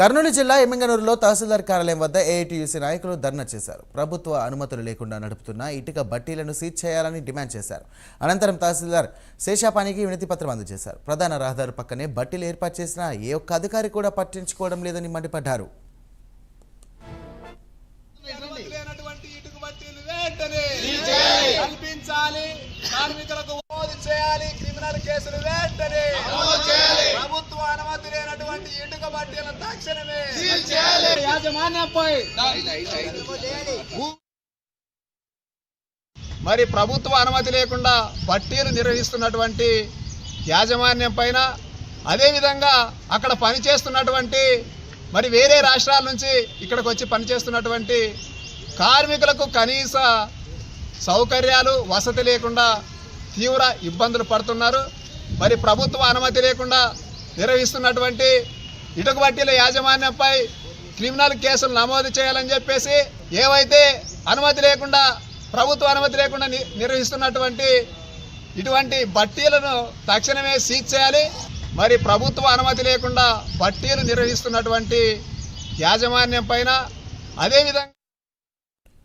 కర్నూలు జిల్లా ఎమ్మింగనూరులో తహసీల్దార్ కార్యాలయం వద్ద ఏఐటీయూసీ నాయకులు ధర్నా చేశారు. ప్రభుత్వ అనుమతులు లేకుండా నడుపుతున్న ఇటుక బట్టీలను సీజ్ చేయాలని డిమాండ్ చేశారు. అనంతరం తహసీల్దార్ శేషాపానికి వినతి పత్రం అందజేశారు. ప్రధాన రహదారి పక్కనే బట్టీలు ఏర్పాటు చేసిన ఏ ఒక్క అధికారి కూడా పట్టించుకోవడం లేదని మండిపడ్డారు. తక్షణమే. యాజమాన్యంపై మరి ప్రభుత్వ అనుమతి లేకుండా బట్టీలు నిర్వహిస్తున్నటువంటి యాజమాన్యం పైన అదేవిధంగా అక్కడ పనిచేస్తున్నటువంటి మరి వేరే రాష్ట్రాల నుంచి ఇక్కడికి వచ్చి పనిచేస్తున్నటువంటి కార్మికులకు కనీస సౌకర్యాలు వసతి లేకుండా తీవ్ర ఇబ్బందులు పడుతున్నారు. మరి ప్రభుత్వ అనుమతి లేకుండా నిర్వహిస్తున్నటువంటి ఇటుక బట్టీల యాజమాన్యంపై క్రిమినల్ కేసులు నమోదు చేయాలని చెప్పేసి ఏవైతే అనుమతి లేకుండా ప్రభుత్వ అనుమతి లేకుండా ని- నిర్వహిస్తున్నటువంటి ఇటువంటి బట్టీలను తక్షణమే సీజ్ చేయాలి. మరి ప్రభుత్వ అనుమతి లేకుండా బట్టీలు నిర్వహిస్తున్నటువంటి యాజమాన్యం పైన అదేవిధంగా